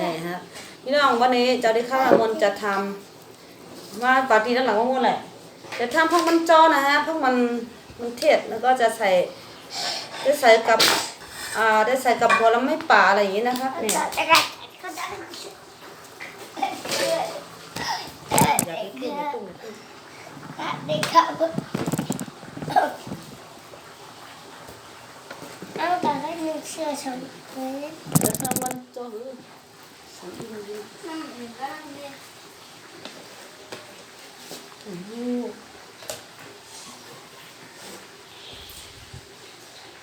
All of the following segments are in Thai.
นี่กครับพี่น้องวันนี้เจ้าได้ข้าวมนต์จะทำว่าปาร์ตี้ด้านหลังว่ามุ่นแหละจะทำพวกมันจอนะฮะพวกมันมันเทศแล้วก็จะใส่ได้ใส่กับอ่าได้ใส่กับบัวแล้วไม่ป่าอะไรอย่างนี้นะครับนี่จะได้ก็ได้อย่าไปขึ้นอย่าตุ้งอย่าตุ้งได้ครับเอาแต่ให้หนึ่งเชือกชนเลยเดี๋ยวทำมันจอเออสามที่มันดีนั่งอยู่บ้านเนี่ยอืม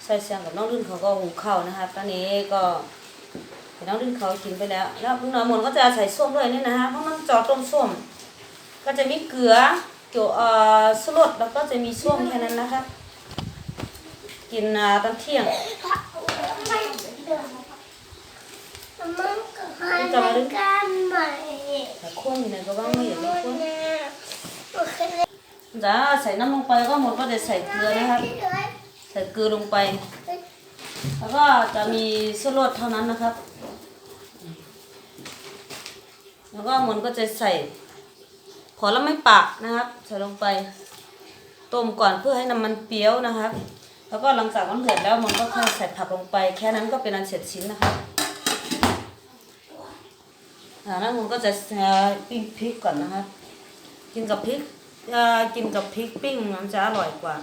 ใส่เสียงกับน้องรุ่นเขาก็หุงข้าวนะครับ ตอนนี้ก็น้องรุ่นเขากินไปแล้ว แล้วน้องมนก็จะใส่ส้มด้วยนี่นะฮะเพราะมันจอต้มส้ม ก็จะมีเกลือเกี่ยวเอ่อสลดแล้วก็จะมีส้มแค่นั้นนะครับ กินตอนเที่ยง ไม่เดิน มันก็ให้กันใหม่แต่ข้นอยู่ก็ว่างไม่อยากได้ข้นเนี่ยโอเคจะใส่น้ำลงไปก็หมดก็จะใส่เกลือนะครับ ใส่เกลือลงไป แล้วก็จะมีสลดเท่านั้นนะครับ แล้วก็มันก็จะใส่ขอแล้วไม่ปากนะครับ ใส่ลงไป ต้มก่อนเพื่อให้น้ำมันเปรี้ยวนะครับ แล้วก็หลังจากมันเดือดแล้วมันก็ค่อยใส่ผักลงไป แค่นั้นก็เป็นอันเสร็จชิ้นนะครับ อ่าแล้วมันก็จะเอ่อปิ้งพริกก่อนนะครับ กินกับพริกเอ่อกินกับพริกปิ้งมันจะอร่อยกว่า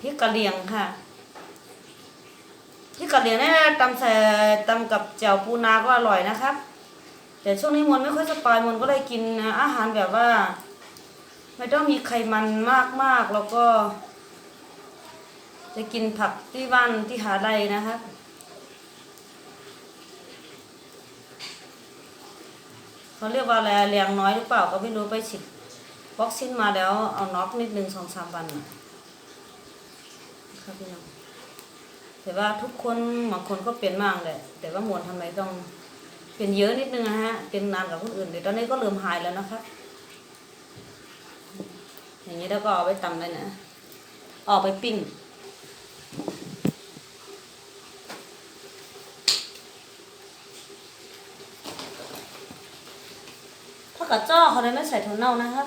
พริกกะเหรี่ยงค่ะพริกกะเหรี่ยงเนี่ยตำใส่ตำกับแจ่วปูนาก็อร่อยนะครับ แต่ช่วงนี้มนไม่ค่อยสบายมนก็เลยกินอาหารแบบว่า ไม่ต้องมีไขมันมากมากๆแล้วก็ จะกินผักที่บ้านที่หาได้นะครับ เขาเรียกว่าอะไรแรงน้อยหรือเปล่าก็ไม่รู้ไปฉีดวัคซีนมาแล้วเอาน็อกนิดนึงสองสามวันนะครับพี่น้องแต่ว่าทุกคนบางคนก็เป็นมากเลยแต่ว่ามวลทำไมต้องเป็นเยอะนิดนึงนะฮะเป็นนานกับคนอื่นเดี๋ยวตอนนี้ก็เริ่มหายแล้วนะครับอย่างนี้แล้วก็เอาไปตำเลยนะเอาไปปิ้ง ถ้ากับจ้อเขาเลยไม่ใส่ถั่วเน่านะครับ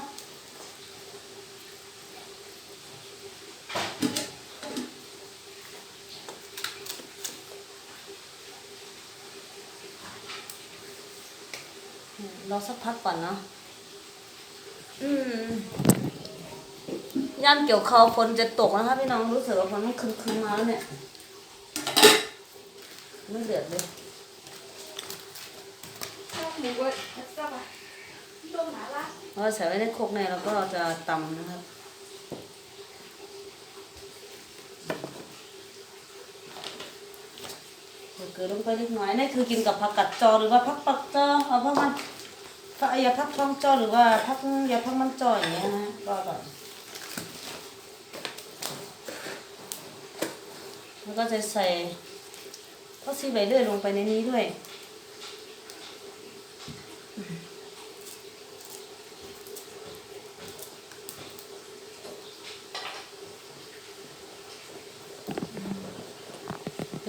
รอสักพักก่อนเนาะอืมย่านเกี่ยวเขาฝนจะตกนะคะพี่น้องรู้สึกว่าฝนมันคึมๆมาแล้วเนี่ยไม่เดือดเลยห มูก็จะไปลงมาะเราใส่ไว้ในครกในแล้วก็จะตำนะครับเกลือลงไปเล็กน้อยนี่คือกินกับผักกัดจอหรือว่าผักปักจอเอาผักมันผักอยาผักท้องจอหรือว่าผักอยาผักมันจออย่างเงี้ยนะก็อร่อยแล้วก็จะใส่ผักซีใบเลื่อยลงไปในนี้ด้วย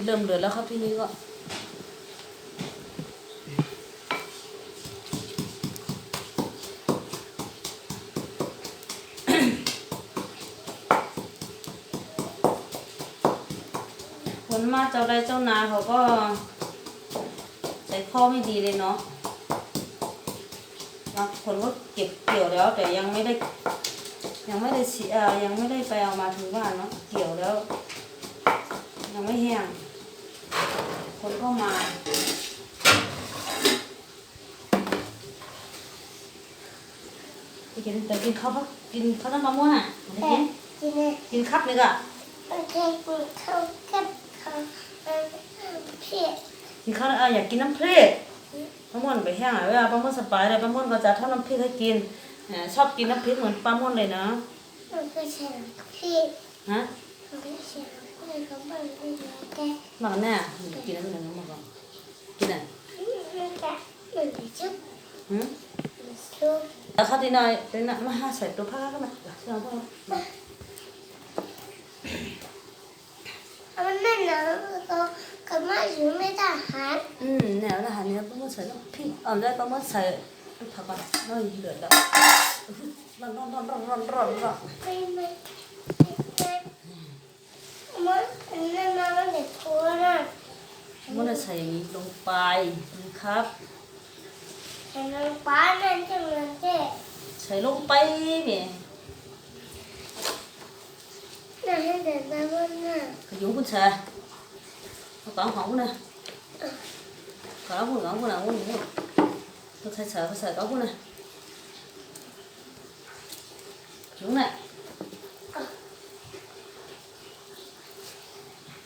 เริ่มเดือดแล้วครับที่นี้ก็ ผลมาเจ้าใดเจ้านาเขาก็ใจคอไม่ดีเลยเนาะบางคนก็เก็บเกี่ยวแล้ว แต่ยังไม่ได้ ยังไม่ได้เอ่อยังไม่ได้ไปเอามาถึงบ้านเนาะเกี่ยวแล้ว ยังไม่แห้ง คนก็มาไปกินแต่กินข้าวพักกินข้าวต้มมะม่วงอะไม่ได้แต่กินทีนี้กินครับนึงอะโอเคกูเข้ากับเขาเออเพี้ยกินข้าวเอออยากกินน้ำพริกมะม่วงไปแห้งอะเวลาปลาม่วงสบายเลยปลาม่วงก็จะทอดน้ำพริกให้กินเอ่อชอบกินน้ำพริกเหมือนปลาม่วงเลยนะมันก็ใช่พี่ฮะมันก็ใช่เลยเขาบอกว่าแก มากันแน่กินน้ำหนึ่งมาก่อนกินอะมันจะมันจะชุบหืมชุบแล้วข้าวที่น้อยเดี๋ยวนะมาหาใส่ตัวผ้าก็มาเชื่อพ่อเอามันนะก็ก็มาอยู่ไม่ทหารอืมแนวทหารเนี่ยป้าหมดใส่แล้วพี่เอาได้ป้าหมดใส่ผักก่อนน้อยเหลือแล้วร้อนร้อนร้อนร้อนร้อนร้อนร้อน ไม่ไม่ไม่ มันอันนั้นมันเด็กโคนะมันจะใส่อย่างนี้ลงไปนะครับแต่น้องป้านั่นจะเหมือนเจ๊ใส่ลงไปเนี่ยน่าให้เด็กนะมันน่ะขยุ้งคุณเชาเอากล่องของคุณนะกล่องคุณกล่องคุณนะคุณคุณเขาใส่เสือเขาใส่กล่องคุณนะ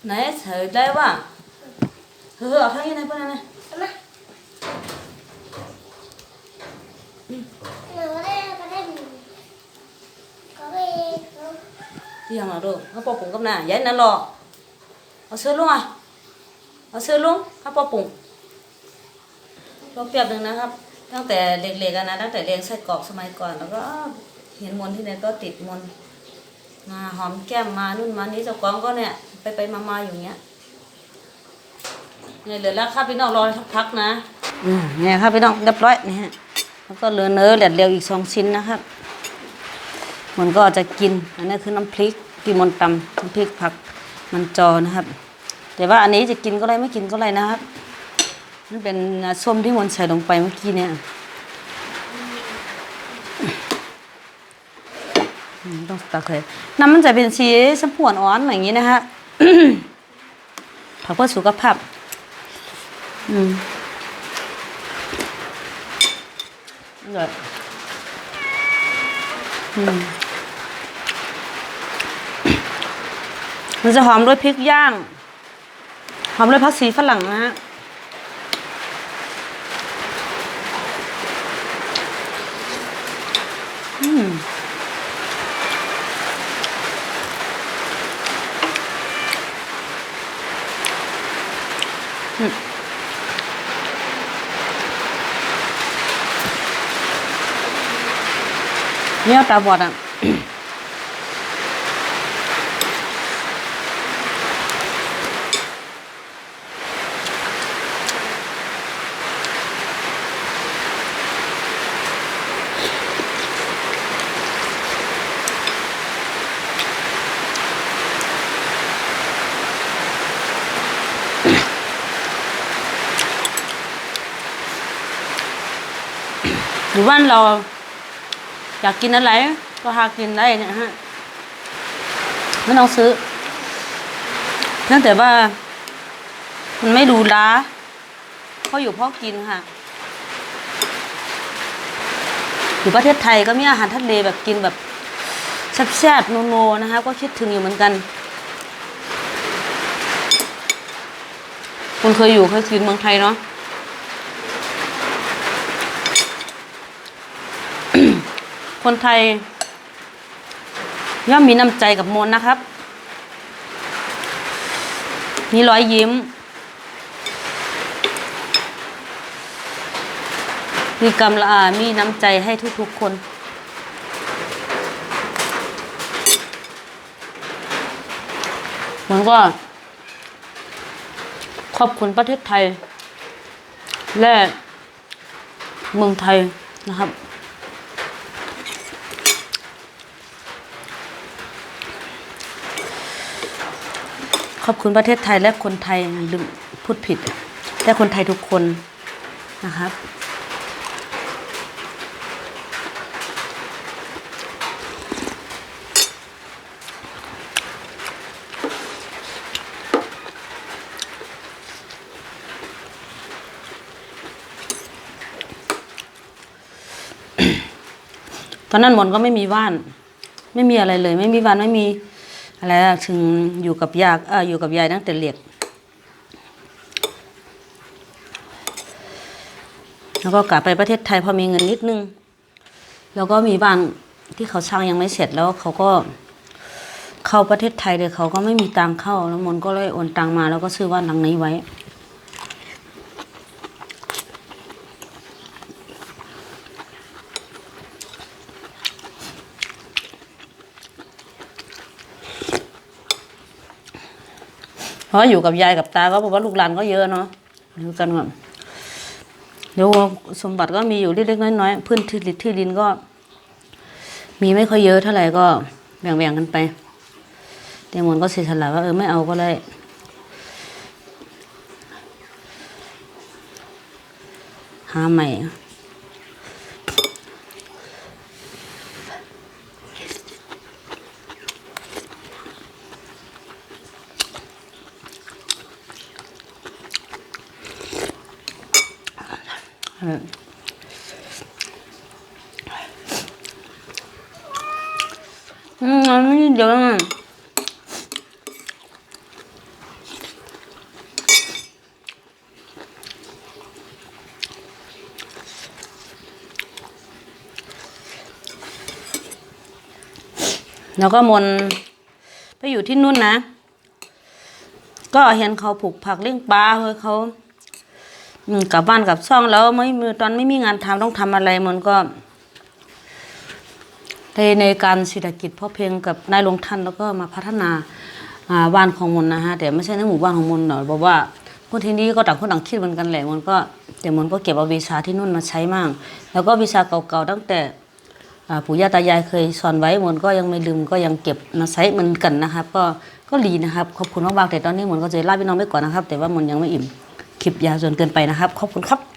chúng này này thử đây quá hừ ở thang như này bên này này หนูได้ก็ได้ก็ไป đi hàng nào được nó bỏ bụng cấp nào vậy nó lọ ở sơ luôn à ở sơ luôn nó bỏ bụng ก็เปรียบหนึ่งนะครับ ตั้งแต่เด็กๆอะนะตั้งแต่เรียนไส้กรอกสมัยก่อน แล้วก็เห็นมนต์ที่ไหนก็ติดมนต์มาหอมแก้มมานู่นมานี้เจ้ากองก็เนี่ย ไปไปมามาอยู่เงี้ยเนี่ยเหลือแล้วครับพี่น้องรอสักพักนะเนี่ยครับพี่น้องเรียบร้อยนี่ฮะแล้วก็เหลือเนื้อเหลือเดียวอีกสองชิ้นนะครับมันก็จะกินอันนี้คือน้ำพริกที่มนตำน้ำพริกผักมันจอนะครับ แต่ว่าอันนี้จะกินก็ได้ไม่กินก็ได้นะครับมันเป็นส้มที่มนต์ใส่ลงไปเมื่อกี้เนี่ยต้องตักเลยน้ำมันจะเป็นสีสมพูอ่อนอย่างนี้นะฮะ ผักเพื่อสุขภาพ อืมเนี่ยอืมมันจะหอมด้วยพริกย่าง หอมด้วยผักชีฝรั่งนะฮะ เนี่ยตาบอดอะ หรือว่าเรา อยากกินอะไร ก็หากินได้เนะฮะไม่ต้องซื้อเนื่องแต่ว่า มันไม่ดูร้าเพราะอยู่เพราะกินค่ะอยู่ประเทศไทยก็มีอาหารทะเลแบบกินแบบแซ่บๆโนๆนะคะ ก็คิดถึงอยู่เหมือนกัน คุณเคยอยู่เคยกินเมืองไทยเนาะ คนไทยย่อมมีน้ำใจกับมนนะครับมีรอยยิ้ม มีกำลามีน้ำใจให้ทุกๆคนเหมือนก็ ขอบคุณประเทศไทย และเมืองไทยนะครับ ขอบคุณประเทศไทยและคนไทยลืมพูดผิด และคนไทยทุกคนนะครับตอนนั้นมนก็ไม่มีบ้าน ไม่มีอะไรเลย ไม่มีบ้านไม่มี อะไรถึงอยู่กับยาเอออยู่กับยายตั้งแต่เล็กแล้วก็กลับไปประเทศไทยพอมีเงินนิดนึง แล้วก็มีบ้านที่เขาสร้างยังไม่เสร็จแล้วเขาก็เข้าประเทศไทยเลยเขาก็ไม่มีตังเข้าแล้วมนก็เลยโอนตังมาแล้วก็ซื้อบ้านหลังนี้ไว้ เพราะอยู่กับยายกับตาก็บอกว่าลูกหลานก็เยอะเนาะอยู่กันก่อนเดี๋ยวสมบัติก็มีอยู่เล็กๆน้อยๆพื้นที่ที่ดินก็ มีไม่ค่อยเยอะเท่าไหร่ก็แบ่งๆกันไปแต่มนก็เสียสละว่าเออไม่เอาก็ได้หาใหม่ อืมอันนี้เดี๋ยวนะแล้วก็มนไปอยู่ที่นู่นนะ ก็เห็นเขาผูกผักเลี้ยงปลาเฮ้ยเขา กลับบ้านกลับช่องแล้วไม่มีตอนไม่มีงานทำต้องทำอะไรมันก็ในในการเศรษฐกิจพ่อเพียงกับนายหลวงท่านแล้วก็มาพัฒนาอ่าบ้านของมนนะฮะแต่ไม่ใช่ในหมู่บ้านของมนหรอกบอกว่าคนที่นี่ก็ต่างคนต่างคิดเหมือนกันแหละมนก็แต่มนก็เก็บเอาวิชาที่นู่นมาใช้มั่งแล้วก็วิชาเก่าๆตั้งแต่ปู่ย่าตายายเคยสอนไว้มนก็ยังไม่ลืมก็ยังเก็บมาใช้เหมือนกันนะครับ ก็ก็ดีนะครับขอบคุณมากๆแต่ตอนนี้มนก็จะลาพี่น้องไปก่อนนะครับ แต่ว่ามนยังไม่อิ่ม คลิปยาวจนเกินไปนะครับ ขอบคุณครับ